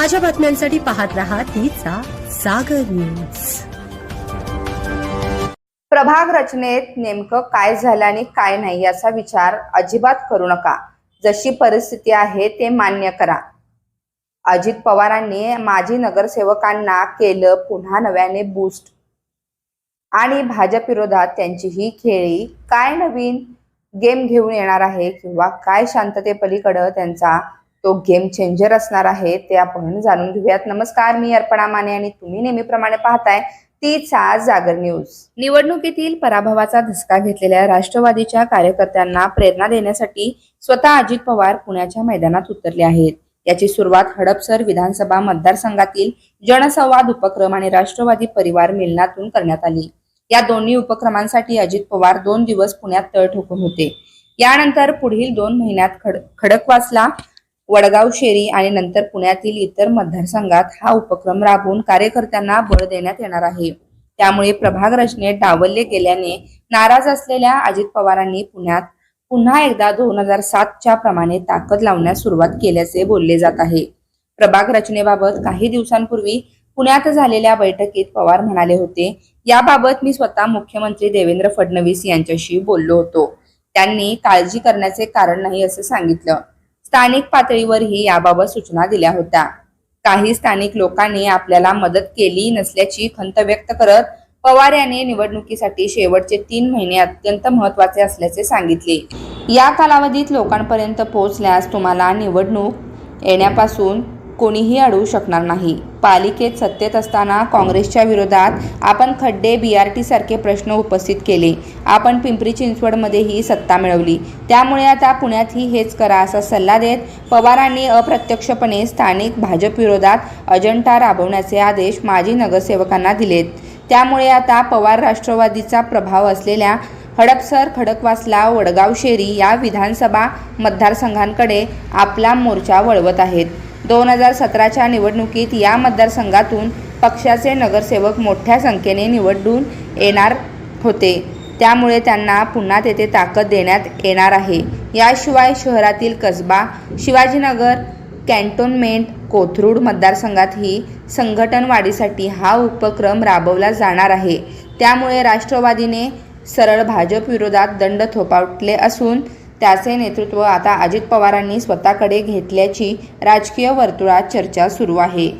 ताज्या बातम्यांसाठी पाहत रहा तिचा सागर न्यूज. प्रभाग रचनेत नेमकं काय झालं आणि काय नाही याचा विचार अजिबात करू नका. जशी परिस्थिती आहे ते मान्य करा. अजित पवारांनी माजी नगरसेवकांना केलं पुन्हा नव्याने बूस्ट आणि भाजप विरोधात त्यांची ही खेळी काय नवीन? गेम घेऊन येणार आहे किंवा काय शांततेपलीकडं त्यांचा तो गेम चेंजर असणार आहे ते आपण जाणून घेऊयात. नमस्कार मी अर्पणा माने आणि तुम्ही नेहमीप्रमाणे पाहताय तीचा जागर न्यूज निवडणुकीतील पराभवाचा धसका घेतलेल्या राष्ट्रवादीच्या कार्यकर्त्यांना प्रेरणा देण्यासाठी स्वतः अजित पवार पुण्याच्या मैदानात उतरले आहेत. याची सुरुवात हडपसर विधानसभा मतदारसंघातील जनसंवाद उपक्रम आणि राष्ट्रवादी परिवार मिलनातून करण्यात आली. या दोन्ही उपक्रमांसाठी अजित पवार दोन दिवस पुण्यात तळ ठोकून होते. यानंतर पुढील दोन महिन्यात खड खडकवासला वडगाव शेरी आणि नंतर पुण्यातील इतर मतदारसंघात हा उपक्रम राबवून कार्यकर्त्यांना बळ देण्यात येणार आहे. त्यामुळे प्रभाग रचनेत डावलले गेल्याने नाराज असलेल्या अजित पवारांनी पुण्यात पुन्हा एकदा दोन हजार सातच्या प्रमाणे ताकद लावण्यास सुरुवात केल्याचे बोलले जात आहे. प्रभाग रचनेबाबत काही दिवसांपूर्वी पुण्यात झालेल्या बैठकीत पवार म्हणाले होते याबाबत मी स्वतः मुख्यमंत्री देवेंद्र फडणवीस यांच्याशी बोललो होतो. त्यांनी काळजी करण्याचे कारण नाही असं सांगितलं. स्थानिक पातळीवरही याबाबत सूचना दिल्या होत्या. काही स्थानिक लोकांनी आपल्याला मदत केली नसल्याची खंत व्यक्त करत पवार यांनी निवडणुकीसाठी शेवटचे तीन महिने अत्यंत महत्त्वाचे असल्याचे सांगितले. या कालावधीत लोकांपर्यंत पोहोचल्यास तुम्हाला निवडणूक येण्यापासून कोणीही अडवू शकणार नाही. पालिकेत सत्तेत असताना काँग्रेसच्या विरोधात आपण खड्डे बी आर सारखे प्रश्न उपस्थित केले. आपण पिंपरी चिंचवडमध्येही सत्ता मिळवली. त्यामुळे आता पुण्यातही हेच करा असा सल्ला देत पवारांनी अप्रत्यक्षपणे स्थानिक भाजप विरोधात अजंठा राबवण्याचे आदेश माजी नगरसेवकांना दिलेत. त्यामुळे आता पवार राष्ट्रवादीचा प्रभाव असलेल्या हडपसर खडकवासला वडगाव शेरी या विधानसभा मतदारसंघांकडे आपला मोर्चा वळवत आहेत. दोन हजार सतराच्या निवडणुकीत या मतदारसंघातून पक्षाचे नगरसेवक मोठ्या संख्येने निवडून येणार होते. त्यामुळे त्यांना पुन्हा तेथे ताकद देण्यात येणार आहे. याशिवाय शहरातील कसबा शिवाजीनगर कॅन्टोन्मेंट कोथरूड मतदारसंघातही संघटन वाढीसाठी हा उपक्रम राबवला जाणार आहे. त्यामुळे राष्ट्रवादीने सरळ भाजप विरोधात दंड थोपावटले असून त्याचे नेतृत्व आता अजित पवारांनी स्वतःकडे घेतल्याची राजकीय वर्तुळात चर्चा सुरू आहे.